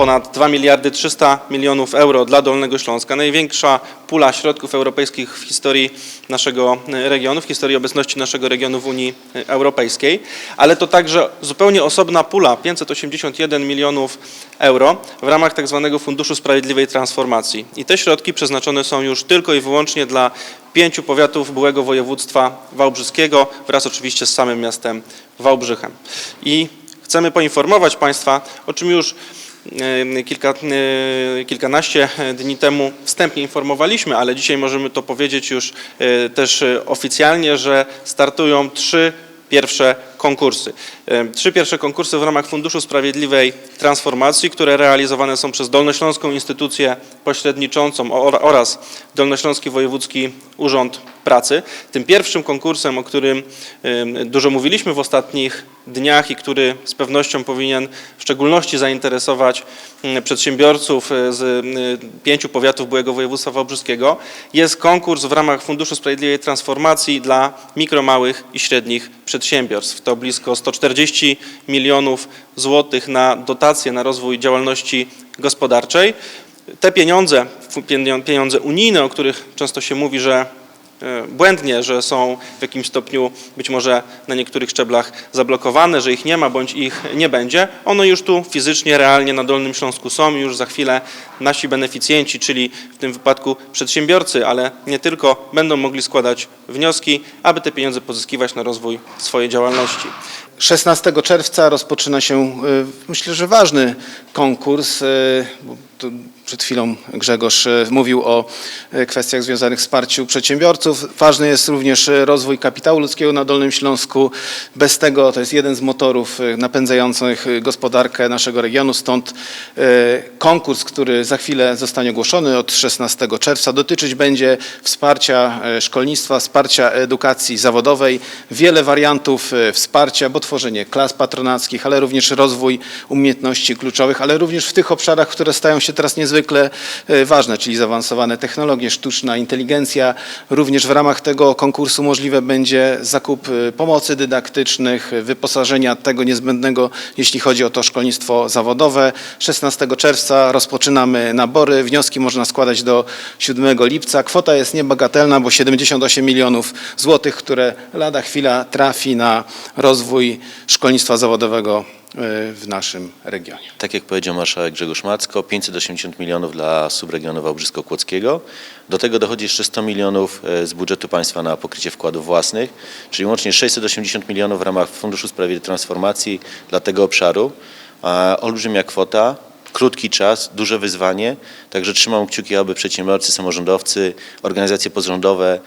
ponad 2 miliardy 300 milionów euro dla Dolnego Śląska. Największa pula środków europejskich w historii naszego e, regionu, w historii obecności naszego regionu w Unii e, Europejskiej, ale to także zupełnie osobna pula 581 milionów euro w ramach tak zwanego Funduszu Sprawiedliwej Transformacji. I te środki przeznaczone są już tylko i wyłącznie dla pięciu powiatów byłego województwa wałbrzyskiego wraz oczywiście z samym miastem Wałbrzychem. I chcemy poinformować Państwa, o czym już e, kilka, e, kilkanaście dni temu wstępnie informowaliśmy, ale dzisiaj możemy to powiedzieć już e, też e, oficjalnie, że startują trzy pierwsze konkursy. E, Trzy pierwsze konkursy w ramach Funduszu Sprawiedliwej Transformacji, które realizowane są przez Dolnośląską Instytucję Pośredniczącą or- oraz Dolnośląski Wojewódzki Urząd Pracy. Tym pierwszym konkursem, o którym e, dużo mówiliśmy w ostatnich dniach i który z pewnością powinien w szczególności zainteresować przedsiębiorców e, z pięciu powiatów byłego województwa wałbrzyskiego, jest konkurs w ramach Funduszu Sprawiedliwej Transformacji dla mikro, małych i średnich przedsiębiorstw. To blisko 140 milionów złotych na dotacje na rozwój działalności gospodarczej. Te pieniądze, pieniądze unijne, o których często się mówi, że błędnie, że są w jakimś stopniu być może na niektórych szczeblach zablokowane, że ich nie ma bądź ich nie będzie. One już tu fizycznie, realnie na Dolnym Śląsku są już za chwilę nasi beneficjenci, czyli w tym wypadku przedsiębiorcy, ale nie tylko, będą mogli składać wnioski, aby te pieniądze pozyskiwać na rozwój swojej działalności. 16 czerwca rozpoczyna się, y, myślę, że ważny konkurs. Przed chwilą Grzegorz y, mówił o y, kwestiach związanych z wsparciem przedsiębiorców. Ważny jest również y, rozwój kapitału ludzkiego na Dolnym Śląsku. Bez tego to jest jeden z motorów napędzających gospodarkę naszego regionu. Stąd konkurs, który za chwilę zostanie ogłoszony od 16 czerwca, dotyczyć będzie wsparcia szkolnictwa, wsparcia edukacji zawodowej. Wiele wariantów wsparcia, bo tworzenie klas patronackich, ale również rozwój umiejętności kluczowych, ale również w tych obszarach, które stają się teraz niezwykle y, ważne, czyli zaawansowane technologie, sztuczna inteligencja. Również w ramach tego konkursu możliwe będzie zakup y, pomocy dydaktycznych, y, wyposażenia tego niezbędnego, jeśli chodzi o to szkolnictwo zawodowe. 16 czerwca rozpoczynamy nabory. Wnioski można składać do 7 lipca. Kwota jest niebagatelna, bo 78 milionów złotych, które lada chwila trafi na rozwój szkolnictwa zawodowego w naszym regionie. Tak jak powiedział marszałek Grzegorz Macko, 580 milionów dla subregionu Wałbrzysko-Kłodzkiego. Do tego dochodzi jeszcze 100 milionów e, z budżetu państwa na pokrycie wkładów własnych, czyli łącznie 680 milionów w ramach Funduszu Sprawiedliwej Transformacji dla tego obszaru. E, Olbrzymia kwota, krótki czas, duże wyzwanie, także trzymam kciuki, aby przedsiębiorcy, samorządowcy, organizacje pozarządowe e,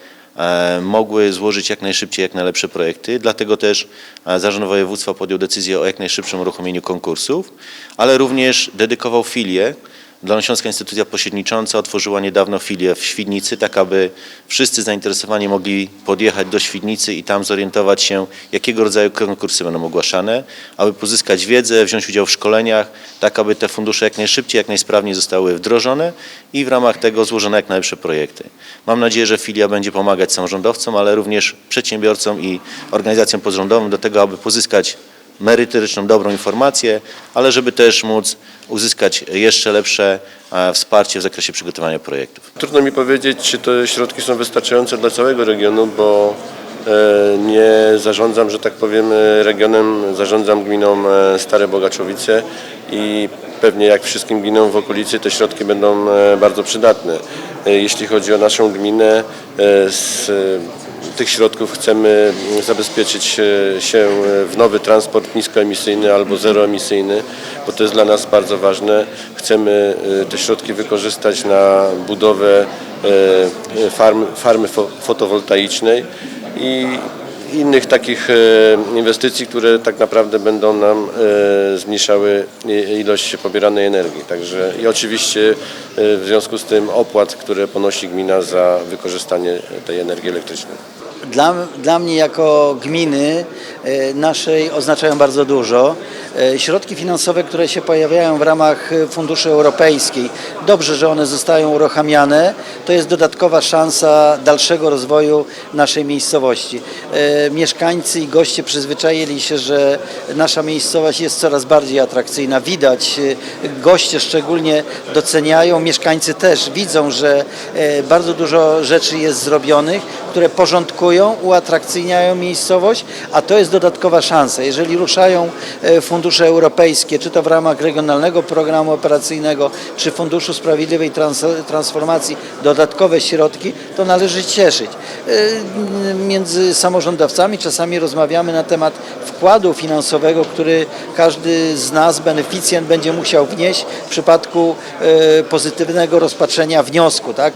mogły złożyć jak najszybciej, jak najlepsze projekty. Dlatego też e, Zarząd Województwa podjął decyzję o jak najszybszym uruchomieniu konkursów, ale również dedykował filię. Dolnośląska Instytucja Pośrednicząca otworzyła niedawno filię w Świdnicy, tak aby wszyscy zainteresowani mogli podjechać do Świdnicy i tam zorientować się, jakiego rodzaju konkursy będą ogłaszane, aby pozyskać wiedzę, wziąć udział w szkoleniach, tak aby te fundusze jak najszybciej, jak najsprawniej zostały wdrożone i w ramach tego złożone jak najlepsze projekty. Mam nadzieję, że filia będzie pomagać samorządowcom, ale również przedsiębiorcom i organizacjom pozarządowym do tego, aby pozyskać merytoryczną, dobrą informację, ale żeby też móc uzyskać jeszcze lepsze e, wsparcie w zakresie przygotowania projektów. Trudno mi powiedzieć, czy te środki są wystarczające dla całego regionu, bo e, nie zarządzam, że tak powiem, e, regionem, zarządzam gminą Stare Bogaczowice i pewnie jak wszystkim gminom w okolicy te środki będą bardzo przydatne. Jeśli chodzi o naszą gminę, z tych środków chcemy zabezpieczyć e, się w nowy transport niskoemisyjny albo zeroemisyjny, bo to jest dla nas bardzo ważne. Chcemy e, te środki wykorzystać na budowę e, farm, farmy fo- fotowoltaicznej i innych takich e, inwestycji, które tak naprawdę będą nam e, zmniejszały ilość pobieranej energii. Także i oczywiście e, w związku z tym opłat, które ponosi gmina za wykorzystanie tej energii elektrycznej. Dla, dla mnie jako gminy e, naszej oznaczają bardzo dużo. E, Środki finansowe, które się pojawiają w ramach e, funduszy europejskich, dobrze, że one zostają uruchamiane. To jest dodatkowa szansa dalszego rozwoju naszej miejscowości. Mieszkańcy i goście przyzwyczaili się, że nasza miejscowość jest coraz bardziej atrakcyjna. Widać, goście szczególnie doceniają, mieszkańcy też widzą, że bardzo dużo rzeczy jest zrobionych, które porządkują, uatrakcyjniają miejscowość, a to jest dodatkowa szansa. Jeżeli ruszają e, fundusze europejskie, czy to w ramach regionalnego programu operacyjnego, czy Funduszu Sprawiedliwej Trans Transformacji, dodatkowe środki, to należy cieszyć. E, Między samorządowcami czasami rozmawiamy na temat wkładu finansowego, który każdy z nas, beneficjent, będzie musiał wnieść w przypadku e, pozytywnego rozpatrzenia wniosku, tak,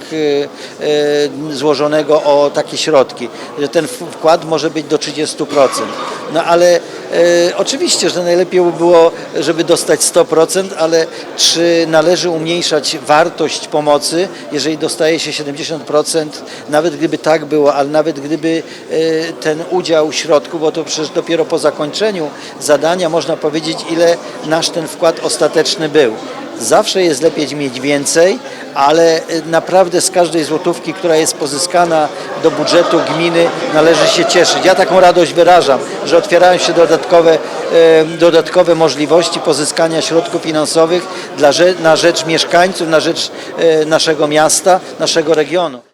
złożonego o takie środki, że ten wkład może być do 30%. No ale e, oczywiście, że najlepiej by było, żeby dostać 100%, ale czy należy umniejszać wartość pomocy, jeżeli dostaje się 70%, nawet gdyby tak było, ale nawet gdyby e, ten udział środków, bo to przecież dopiero po zakończeniu zadania można powiedzieć, ile nasz ten wkład ostateczny był. Zawsze jest lepiej mieć więcej, ale y, naprawdę z każdej złotówki, która jest pozyskana do budżetu gminy, należy się cieszyć. Ja taką radość wyrażam, że otwierają się dodatkowe, dodatkowe możliwości pozyskania środków finansowych dla, na rzecz mieszkańców, na rzecz e, naszego miasta, naszego regionu.